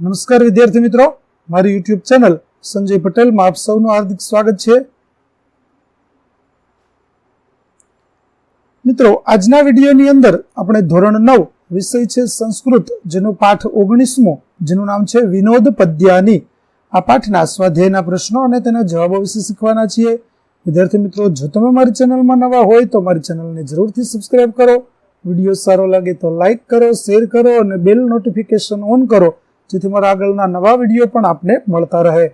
નમસ્કાર વિદ્યાર્થી મિત્રો. મારી યુટ્યુબ ચેનલ સંજય પટેલમાં આપ સૌનું હાર્દિક સ્વાગત છે. મિત્રો, આજના વિડીયોની અંદર આપણે ધોરણ નવ વિષય છે સંસ્કૃત, જેનો પાઠ ઓગણીસમો, જેનું નામ છે વિનોદ પદ્યાની. આ પાઠના સ્વાધ્યાયના પ્રશ્નો અને તેના જવાબો વિશે શીખવાના છીએ. વિદ્યાર્થી મિત્રો, જો તમે મારી ચેનલમાં નવા હોય તો મારી ચેનલને જરૂરથી સબસ્ક્રાઇબ કરો. વીડિયો સારો લાગે તો લાઈક કરો, શેર કરો અને બેલ નોટિફિકેશન ઓન કરો. જેથી મારા આગળના નવા વીડિયો પણ આપને મળતા રહે.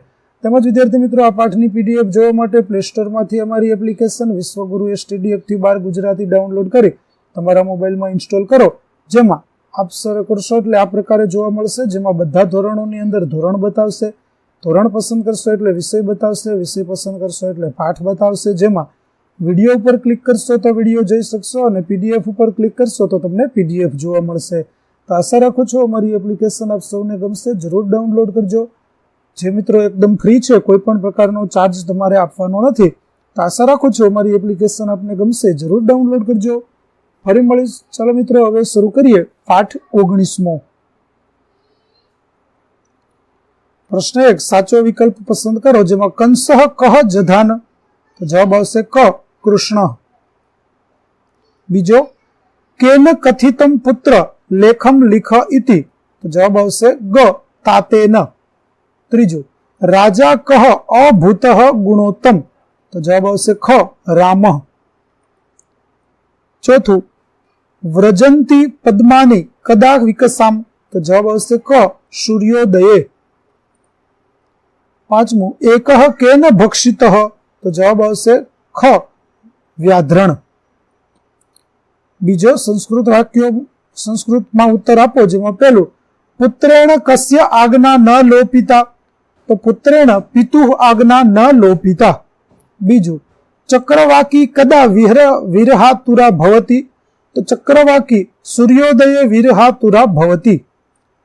તેમજ વિદ્યાર્થી મિત્રો, આ પાઠની પીડીએફ જોવા માટે પ્લે સ્ટોરમાંથી અમારી એપ્લિકેશન વિશ્વગુરુ એસટીડીએફથી બાર ગુજરાતી ડાઉનલોડ કરી તમારા મોબાઈલમાં ઇન્સ્ટોલ કરો. જેમાં આપ સર કરશો એટલે આ પ્રકારે જોવા મળશે. જેમાં બધા ધોરણોની અંદર ધોરણ બતાવશે, ધોરણ પસંદ કરશો એટલે વિષય બતાવશે, વિષય પસંદ કરશો એટલે પાઠ બતાવશે. જેમાં વીડિયો ઉપર ક્લિક કરશો તો વીડિયો જોઈ શકશો અને પીડીએફ ઉપર ક્લિક કરશો તો તમને પીડીએફ જોવા મળશે. તો આશા રાખું છું અમારી એપ્લિકેશન આપ સૌને ગમશે. જરૂર ડાઉનલોડ કરજો. જે મિત્રો એકદમ ફ્રી છે, કોઈ પણ પ્રકારનો ચાર્જ તમારે આપવાનો નથી, તો આશા રાખું છું અમારી એપ્લિકેશન આપને ગમશે. જરૂર ડાઉનલોડ કરજો. ફરી મળીશ. ચાલો મિત્રો, હવે શરૂ કરીએ. પાઠ ઓગણીસમો. પ્રશ્ન એક, સાચો વિકલ્પ પસંદ કરો, જેમાં કંસ કહ જધાન? તો જવાબ આવશે ક, કૃષ્ણ. બીજો, કેન કથિતમ પુત્ર? લેખમ લિખ ઇતિ તો જવાબ આવશે ગ તાતેન ત્રીજું રાજા કહ અભૂત ગુણોત્તમ તો જવાબ આવશે ખ રામ ચોથું વ્રજંતી પદ્માની કદા વિકસામ તો જવાબ આવશે ક સૂર્યોદયે પાંચમું એકહ કેન ભક્ષિત તો જવાબ આવશે ખ વ્યાધરણ બીજો સંસ્કૃત વાક્યો સંસ્કૃતમાં ઉત્તર આપો, જેમાં પહેલું, પુત્રેણ કસ્ય આજ્ઞા ન લોપિતા. તો પુત્રેણ પિતુ આજ્ઞા ન લોપિતા. બીજું, ચક્રવાકી કદા વિહર, વિરહાતુરા ભવતી. તો ચક્રવાકી સૂર્યોદયે વિરહાતુરા ભવતી.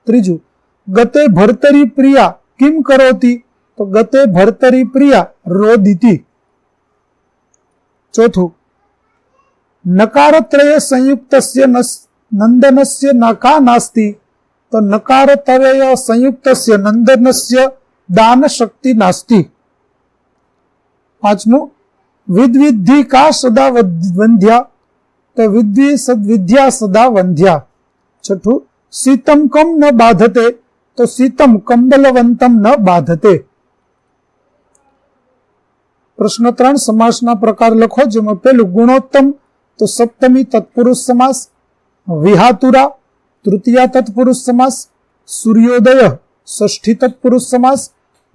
ત્રીજું, ગતે ભરતરી પ્રિયા કિમ કરોતી. તો ગતે ભરતરી પ્રિયા રોદિતી. ચોથું, નકારત્રય સંયુક્તસ્ય નંદનસ્ય નકા નાસ્તિ તો નકારતરય સંયુક્તસ્ય નંદનસ્ય દાન શક્તિ નાસ્તિ પાંચમું વિદ્વિધિ કા સદા વંધ્યા તો વિદ્વિ સદવિદ્યા સદા વંધ્યા છઠ્ઠું શીતમ કમ ન બાધતે તો શીતમ કંબલવંતમ ન બાધતે પ્રશ્ન ત્રણ સમાસના પ્રકાર લખો જેમાં પેલું ગુણોત્તમ તો સપ્તમી તત્પુરુષ સમાસ વિહાતુરા, તૃતીયા તત્પુરુષ સમાસ, સૂર્યોદય, ષષ્ઠી તત્પુરુષ સમાસ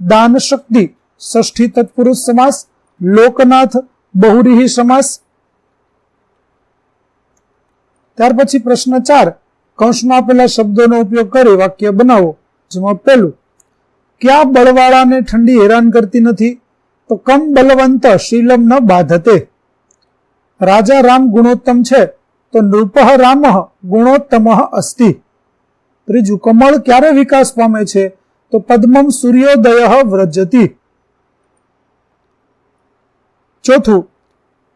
દાન શક્તિ ષષ્ઠી તત્પુરુષ સમાસ, લોકનાથ, બહુરીહી સમાસ. ત્યાર પછી પ્રશ્ન ચાર, કૌંસમાં આપેલા શબ્દોનો ઉપયોગ કરી વાક્ય બનાવો જેમાં પહેલું, ક્યાં બળવાળાને ઠંડી હેરાન કરતી નથી? તો કમ બલવંત શીલમ ન બાધતે. રાજા રામ ગુણોત્તમ છે. તો નૃપ રામ ગુણોત્તમ અસ્તિ. ત્રીજું કમળ ક્યારે વિકાસ પામે છે? તો પદ્મમ સૂર્યોદય વ્રજતી. ચોથું,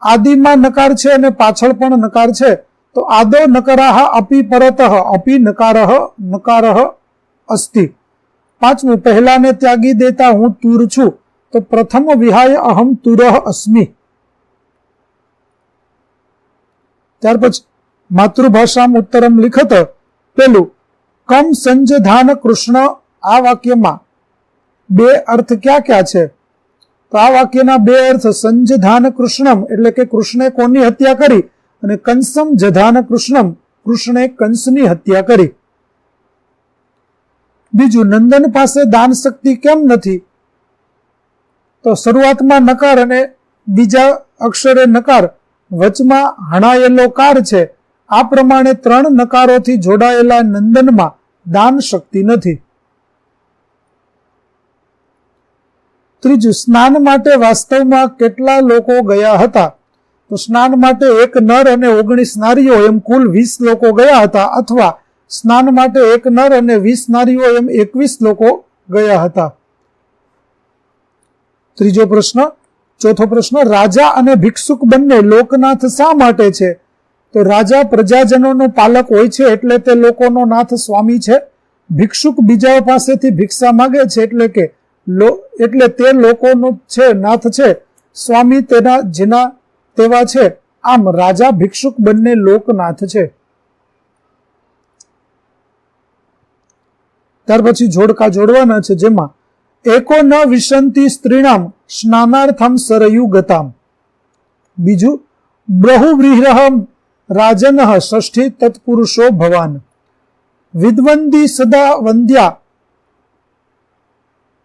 આદિમાં નકાર છે અને પાછળ પણ નકાર છે. તો આદો નકરાહ અપી પરત, અપી નકારહ નકારહ અસ્તિ. પાંચમું, પહેલાને ત્યાગી દેતા હું તુર છું. તો પ્રથમ વિહાય અહમ તુરહ અસ્મિ. ત્યાર પછી માતૃભાષામાં ઉત્તરમ લિખત પેલું, કમ સંજધાન કૃષ્ણ આ વાક્યમાં બે અર્થ ક્યાં ક્યાં છે? તો આ વાક્યના બે અર્થ સંજધાન કૃષ્ણમ એટલે કે કૃષ્ણે કોની હત્યા કરી અને કંસમ જધાન કૃષ્ણમ કૃષ્ણે કંસની હત્યા કરી. બીજું, નંદન પાસે દાન શક્તિ કેમ નથી? તો શરૂઆતમાં નકાર અને બીજા અક્ષરે નકાર, વચમાં હણાયેલો કાર છે. આ પ્રમાણે ત્રણ નકારોથી જોડાયેલા નંદનમાં દાન શક્તિ નથી. ત્રીજું, સ્નાન માટે વાસ્તવમાં કેટલા લોકો ગયા હતા? તો સ્નાન માટે એક નર અને ઓગણીસ નારીઓ એમ કુલ વીસ લોકો ગયા હતા અથવા સ્નાન માટે એક નર અને વીસ નારીઓ એમ એકવીસ લોકો ગયા હતા. ત્રીજો પ્રશ્ન, ચોથો પ્રશ્ન, રાજા અને ભિક્ષુક બંને લોકનાથ શા માટે છે? તો રાજા પ્રજાજનોનો પાલક હોય છે એટલે તે લોકોનો નાથ સ્વામી છે. ભિક્ષુક બીજાઓ પાસેથી ભિક્ષા માગે છે એટલે કે એટલે તે લોકોનો છે, નાથ છે. સ્વામી તેના, જેના તેવા છે. આમ રાજા ભિક્ષુક બંને લોકનાથ છે. ત્યાર પછી જોડકા જોડવાના છે જેમાં એકો ન વિશંતિ સ્ત્રીણામ સ્નાનાર્થમ સરયુ ગતામ. બીજું બ્રહુવ્રીહમ રાજન ષષ્ઠી તત્પુરુષો ભવાન. વિદ્વંદી સદા વંદ્યા.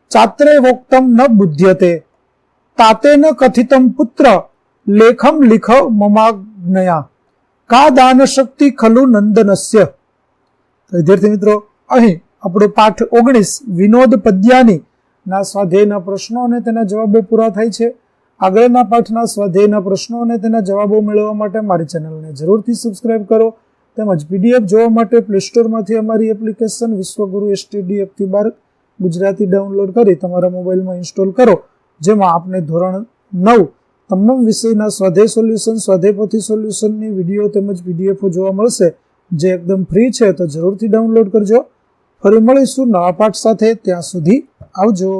ચાત્રે વોક્તમ ન બુધ્યતે ન કથિતમ પુત્ર. લેખમ લિખ મમાજ્ઞયા કા દાન શક્તિ ખલુ નંદનસ્ય. વિદ્યાર્થી મિત્રો, અહીં આપણો પાઠ ઓગણીસ વિનોદ પદ્યાની. ના સ્વાધ્યાયના પ્રશ્નો અને તેના જવાબો પૂરા થાય છે. આગળના પાઠના સ્વાધ્યાયના પ્રશ્નો અને તેના જવાબો મેળવવા માટે મારી ચેનલને જરૂરથી સબસ્ક્રાઇબ કરો. તેમજ પીડીએફ જોવા માટે પ્લે સ્ટોરમાંથી અમારી એપ્લિકેશન વિશ્વગુરુ એસટીડી એકથી બાર ગુજરાતી ડાઉનલોડ કરી તમારા મોબાઈલમાં ઇન્સ્ટોલ કરો. જેમાં આપને ધોરણ નવ તમામ વિષયના સ્વાધ્યાય સોલ્યુશન સ્વાધ્યાયપોથી સોલ્યુશનની વીડિયો તેમજ પીડીએફો જોવા મળશે. જે એકદમ ફ્રી છે તો જરૂરથી ડાઉનલોડ કરજો. ફરી મળીશું નવા પાઠ સાથે. ત્યાં સુધી આવજો.